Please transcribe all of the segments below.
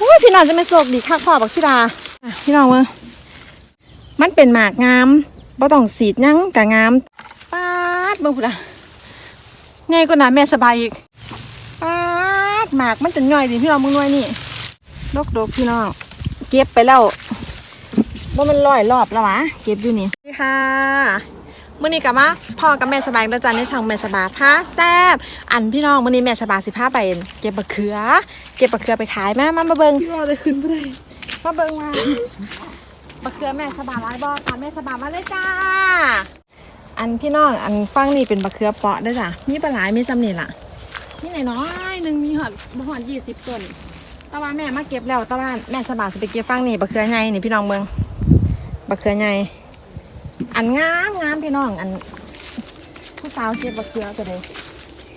โอ้ยพี่น้องจะไม่โศกดีคักพ่อบักสิดาพี่น้องเว้ยมันเป็นหมากงามบ่ต้องสีดยังกะงามป๊าดเบิ่งพุ่นอะไงก็น่าแม่สบายอีกป๊าดหมากมันจะย่อยดีพี่น้องมึงน่วยนี่ดกดกพี่น้องเก็บไปแล้วว่ามันลอยรอบแล้ววะเก็บอยู่นี่นี่ค่ะ มื่อนี้กับมาพ่อกับแม่สบายแล้วจันในช่างแม่สบายพาแซบอันพี่น้องมื่อนี้แม่สบายสิพาไปเก็บบักเขือ เก็บบักเขือไปขายแม่มามาเบิ่งพี่ว่าจะขึ้นไปได้มาเบิ่งมาบักเขือแม่สบายร้ายบอกตามแม่สบายมาเลยจ้า อันพี่น้องอันฟังนี่เป็นบักเขือเปาะเด้อจ้ะมีปลาหลายมีซ้ำนี่ล่ะนี่หน่อยน้อยๆหนึ่งมีหอดบ่หอดยี่สิบต้นแตะวันแม่มาเก็บแล้วแตะวันแม่สบายสิไปเก็บฟังนี่บักเขือใหญ่นี่พี่น้องเบิ่งบักเขือใหญ่ อันงามงามพี่น้อง อันผู้สาวเก็บบักเขือก็เลย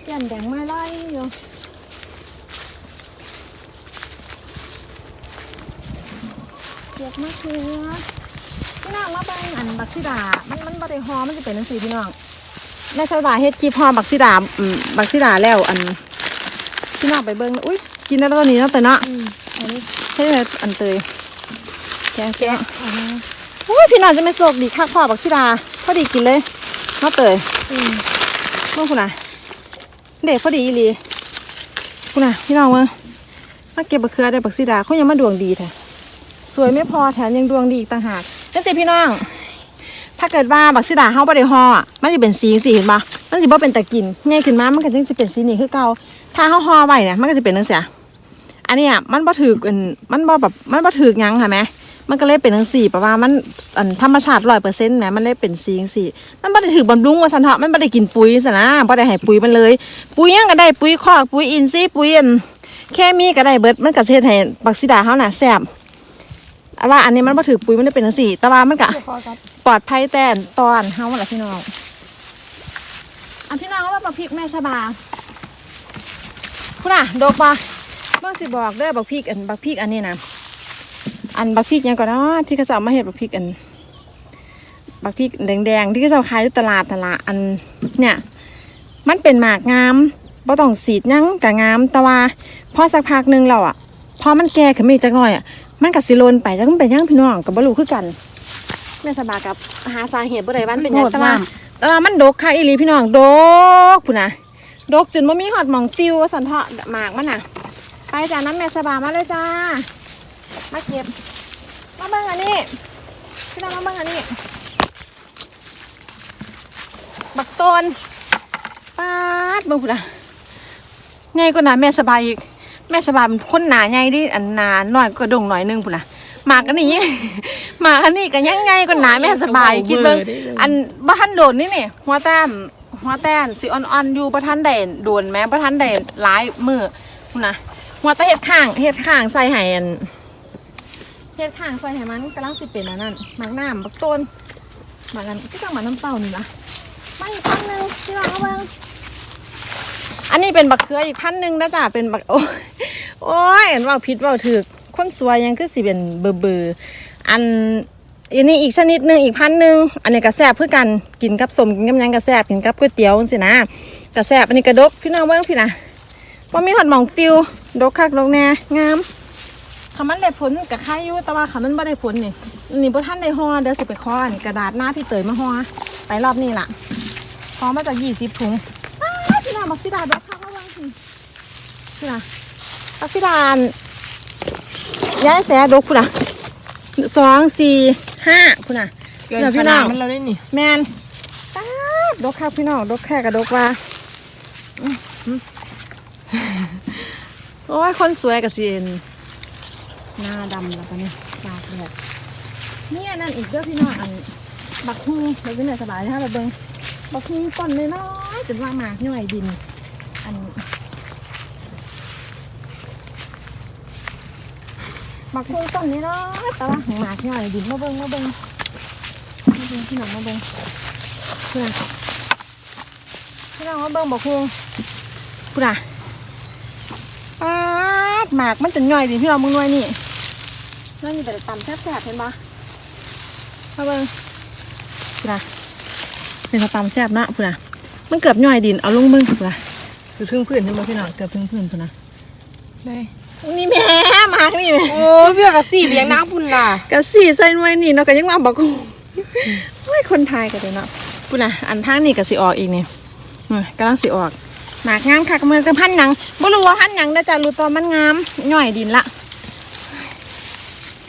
เปลี่ยนแดงมาไล่อยู่เก็บมะเขือพี่น้องมาเบิ่งอันบักซิดา มันมันบ่ได้หอมมันจะเป็นจังซี่พี่น้องแม่สบายเฮ็ดคลิปหอมบักซิดาอืมบักซิดาแล้วอันพี่น้องไปเบิ่งอุ้ยกินได้แล้วตอนนี้เนาะแต่เนาะอันนี้ใช่เลยอันเตยแกงแกะ อุ้ยพี่น้องจะไม่โศกดีคักพ่อบักซิดาพอดีกินเลยเนาะเตยอืมเบิ่งคุณน่ะเด็กพอดีอีหลีคุณน่ะพี่น้องเบิ่งมาเก็บบักเขือได้บักซิดาเขายังมาดวงดีแท้สวยไม่พอแถมยังดวงดีอีกต่างหากจังซี่พี่น้อง ถ้าเกิดว่าบักซิดาเฮาบ่ได้ห่ออะมันสิเป็นสีจังซี่เห็นปะมันสิบ่เป็นตะกินใหญ่ขึ้นมามันก็จังสิเป็นสีนี้คือเก่าถ้าเฮาห่อไว้เนี่ยมันก็สิเป็นจังซี่อะอันเนี้ยมันบ่ถือกันมันบ่แบบมันบ่ถือหยังค่ะแหม มันก็เลยเป็นจังซี่ปลว่ามันอันธรรมชาติ100%แหมมันเลยเป็นสีจังซี่มันบ่ได้ถือบำรุงว่าซั่นเถาะมันบ่ได้กินปุ๋ยซั่นนะบ่ได้ให้ปุ๋ยมันเลย ปุ๋ยยังก็ได้ปุ๋ยคอกปุ๋ยอินทรีย์ปุ๋ยอันเคมีก็ได้เบิดมันก็เฮ็ดให้บักซิดาเฮาน่ะแซ่บว่าอันนี้มันบ่ถือปุ๋ยมันเลยเป็นจังซี่แต่ว่ามันก็ปลอดภัยแต่ตอนเฮาแหละพี่น้องอันพี่น้องว่าบักพริกแม่ชะบาคุณอะโดกปะเมื่อสิบอกเด้อบักพริกอันบักพริกอันนี้นะ อันบักพริกหยังก่อนเนาะที่เขาจะเอามาเห็ดบักพริกอันบักพริกแดงๆที่เขาจะเอาขายที่ตลาดตลาดอันเนี่ยมันเป็นหมากงามบ่ต้องสีดหยังกะงาม แต่ว่าพอสักพักหนึงเราอะพอมันแก่ขึ้นมาอีกจักหน่อยอะมันก็สิโลนไปจักมันเป็นหยังพี่น้องก็บ่รู้คือกันแม่สบายกับหาสาเหตุบ่ได้ว่ามันเป็นหยังแต่ว่าแต่ว่ามันดกค่ะอีหลีพี่น้องดกพุ่นน่ะดกจนบ่มีหอดหมองติวว่าสันเถาะหมากมันน่ะ ไปจ้าน้ำแม่สบายมาเลยจ้า มาเก็บ มาเบิ่งอันนี้พี่น้องมาเบิ่งอันนี้ บักต้นปาดเบิ่งพุ่นน่ะไงก็น่ะแม่สบายอีก แม่สบายเป็นคนหนาใหญ่ดิอันหนาน้อยก็ดงหน่อยหนึงพุ่นน่ะหมากอันนี้หมากอันนี้ก็ยังไงก็หนาแม่สบายคิดเบิ่งอันบ่ทันโดนนี่นี่หัวแต้มหัวแต้มสิอ่อนๆอยู่บ่ทันได้โดนแม้บ่ทันได้หลายมือพุ่นน่ะหัวแตาเฮ็ดข้างเฮ็ดข้างใส่ให้อัน เฮ็ดข้างใส่ให้มันกำลังสิเป็นอันนั้นหมากน้ำบักต้นหมากอันก็ต้องหมากน้ำเต้านี่ละมาอีกพันหนึ่งพี่น้องเอาเบิ่งอันนี้เป็นบักเขืออีกพันหนึ่งนะจ้ะเป็นบักโอ้ยโอ้ยเห็นว่าผิดว่าถูกคนสวยยังคือสิเป็นเบอร์เบอร์อันอันนี้อีกชนิดหนึ่งอีกพันหนึ่งอันนี้กระแซบเพื่อกันกินกับสมกินกับยังกระแซบกินกับก๋วยเตี๋ยวสินะกระแซบอันนี้กระดกพี่น้องเบิ้งพี่นะว่ามีหอดหมองฟิวดกคักดกแน่งาม คำมันได้ผลกับค่ายอยู่แต่ว่าคำมันไม่ได้ผลนี่อันนี่พท่านได้ห่อเดี๋ยวสิไปคออันกระดาษหน้าพี่เตยมาห่อไปรอบนี้ล่ะห่อมาจากยี่สิบถุงอ้าวพี่น้องมักซิดาดกคักมาเบิ้งสิพี่นะมักซิดานย้ายแสดกพุ่นนะสองสี่ห้าคุณน่ะเกินเดี๋ยวขพี่น้นาอดงมันเราได้นี่แมนตาดดกค่ะพี่น้องดกแค่กับดกว่าอื้อหือโอ้ยคนสวยกับซีน หน้าดำแล้วกันนี่ตากแดดเนี่ยนั่นอีกเด้อพี่น้องอันบักฮุ้งเราเป็นไหนสบายนะคะเราเบิ่งบักฮุ้งต้นน้อยจนว่าหมากย่อยดิน อันบักฮุ้งต้นน้อยแต่ว่าหมากย่อยดินมาเบิ่งมาเบิ่งมาเบิ่งพี่น้องมาเบิ่งเพื่อนพี่น้องมาเบิ่งบอกฮวงพูด่ะปาดหมากมันจะย่อยดิพี่น้องมึงหน่วยนี่ นั่นนี่แต่ตำแซ่บๆเห็นปะมาเบิ่งพูดอะเป็นข้าวตำแซ่บนะพูดอะมันเกือบย่อยดินเอาลงมึงพูดอะคือพึ่งพื้นเห็นปะพี่น้องเกือบพึ่งพื้นพูดอะได้นี่แม่หมากนี่แม่โอ้เบี้ยกับสี่เบี้ยงน้ำพุ่นล่ะกะสี่ใส่หน่วยนี่เนาะก็ยังมาบอกกูโอ้ยคนไทยก็เด้เนาะปุ่นน่ะอันทางนี่ก็สิออกอีกนี่อืมกำลังสิออกหมากงามค่ะกำลังจะพันหยังบ่รู้ว่าพันหยังนะจ๊ะรู้แตอนมันงามย่อยดินละเ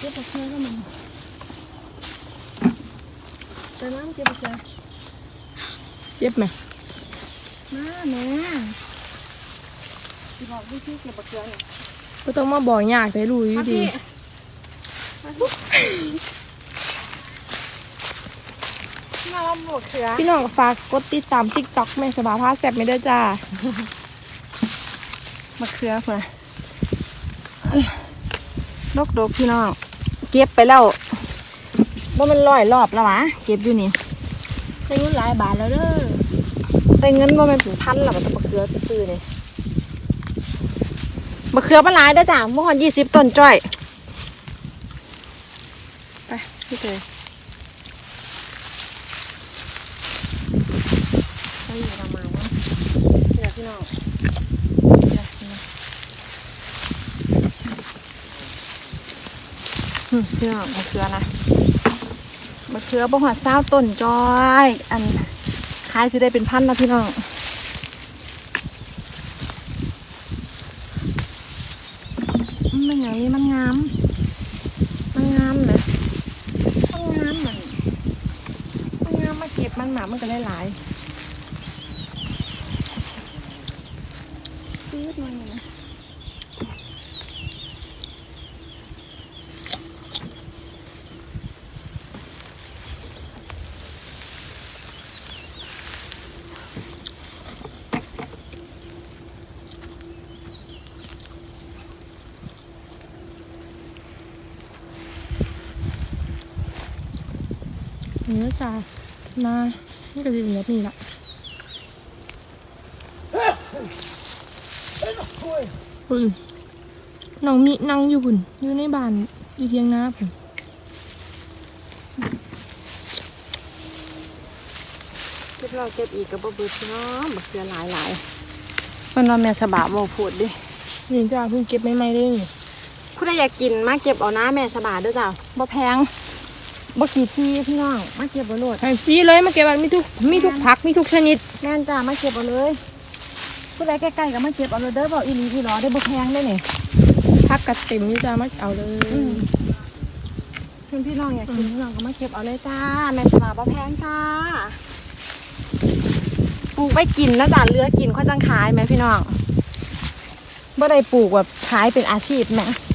ก็บเชือก็มันเติมน้ำเก็บเชือเย็บไหมมาแม่สิบอกวิธีเก็บบักเขือนี่ก็ต้องมาบอกยากแต่รู้อยู่ดีมาลำบักเขือพี่น้องก็ฝากกดติดตามติ๊กต็อกแม่สบาพาแซ่บไม่ได้อจ้าบักเขือพุ่นน่ะดกดกพี่น้อง เก็บไปแล้วว่ามันร้อยรอบแล้ววะเก็บอยู่นี่ได้เงินหลายบาทแล้วเด้อแต่เงินว่ามันเป็นพันหรอมันบักเขือซื่อๆนี่บักเขือปลาหลายได้อจ้ะเมื่อวันยี่สิบต้นจ้อยไปพี่เตยไปอยู่ประมาณนั้นเดี๋ยวพี่น้องเดี๋ยวพี่น้อง อืมพี่องบักเขือนะบักเขือบ่หัวเศร้าต้นจอย อันขายสิได้เป็นพันนะพี่น้องมันอย่างนี้มันงาม มันงามนะมันงามมันมันงามมาเก็บมันหมามันก็ได้หลายซื้อมาเนี่ยนะ นี่จ้านานี่ก็จะเป็นแบบนี้ละพุ่นน้องมีนั่งอยู่พุ่นอยู่ในบ้านอยู่เทียงนาพุ่นเก็บเราเก็บอีกกับบ่เบิดพี่น้องบักเสือหลายหลายมันว่าแม่สบาบ่พูดดินี่จ้าเพิ่งเก็บใหม่ๆเลยนี่ผู้ใดอยากกินมาเก็บเอานะแม่สบาเด้อจ้าบ่แพง บ่กี่ที่พี่น้องมาเก็บเอาโลดไอ้ฟรีเลยมาเก็บมันมีทุกมีทุกผักมีทุกชนิด แม่นจ้ามาเก็บเอาเลยผู้ใดใกล้ๆก็มาเก็บเอาเลยเด้อบอกอีหลีอีหลอได้บ่แพงได้นี่ผักกระเต็มนี่จ้ามาเอาเลยเพื่อนพี่น้องอยากกินพี่น้องก็มาเก็บเอาเลยจ้าแม่สลาบ่แพงจ้าปลูกไว้กินนะจ้าเลือกกินค่อยจังขายไหมพี่น้องบ่ได้ปลูกแบบขายเป็นอาชีพแหมเพราะว่า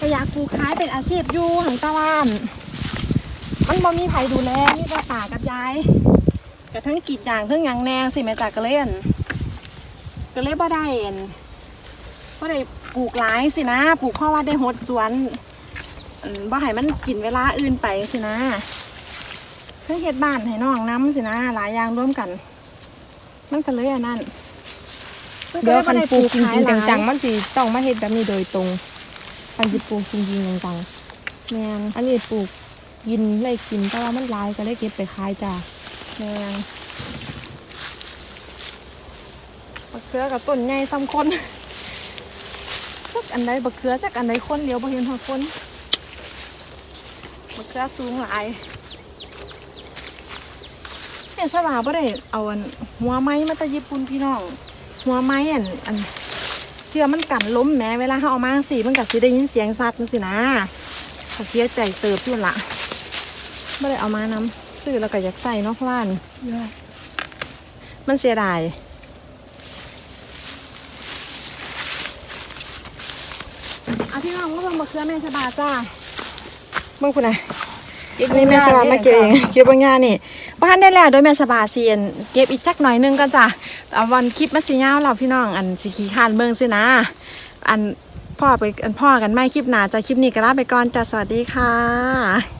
ก็อยากปลูกขายเป็นอาชีพอยู่หังตะวันมันบ่มีไผดูแลมีแต่ากับยายกระทั้งกีดยางทั้งยังแนงสิแม่จากก็เล่นก็เลยบ่ได้เอ็นบ่ได้ปลูกหลายสินะปลูกเพราะว่าได้หดสวนบ่ให้มันกินเวลาอื่นไปสินะเพิ่งเฮ็ดบ้านให้น้องน้ำสินะหลายอย่างร่วมกัน มันก็เลยอันนั้นเดี๋ยวคันปลูกจริงหลายๆจังๆมันสิต้องมาเฮ็ดแบบนี้โดยตรง คันสิปลูกจริงๆจังแมนๆอันนี้ปลูกกินเลยกินแต่ว่ามันหลายก็เลยเก็บไปขายจ้าแมนบักเขือกับต้นใหญ่ซ้ำคนจักอันใดบักเขือจักอันใดคนเลี้ยวบ่เห็นหัวคนบักเขือสูงหลายแม่สว่าบ่ได้เอาอันหัวไม้มาแตะญี่ปุ่นพี่น้อง หัวไม้อันอัน เชื่อมันกันล้มแม้เวลาเขาเอามาสิมันก็สิได้ยินเสียงสัตว์จังสินะก็เสียใจเติบอยู่ละไม่ได้เอามานำซื้อแล้วก็อยากใส่นาะเพราะว่าอันมันเสียดายอาพี่น้องก็เบิ่งมะเขือแม่ชะบาจ้าเบิ่งคุณนะอั นนี้แม่ชะบามาเก็บเองเก็บบางอย่างนี่บ้านได้แล้วโดยแม่ชะบาเซียนเก็บอีกจักหน่อยหนึงก็จ้ะแต่วันคลิปมาสียาวเราพี่น้องอันสีขี้คร้านเบิ่งสินะ อันพ่อไปอันพ่อกันไม่คลิปหนาจะคลิปนี้ก็ลาไปก่อนจ้ะสวัสดีค่ะ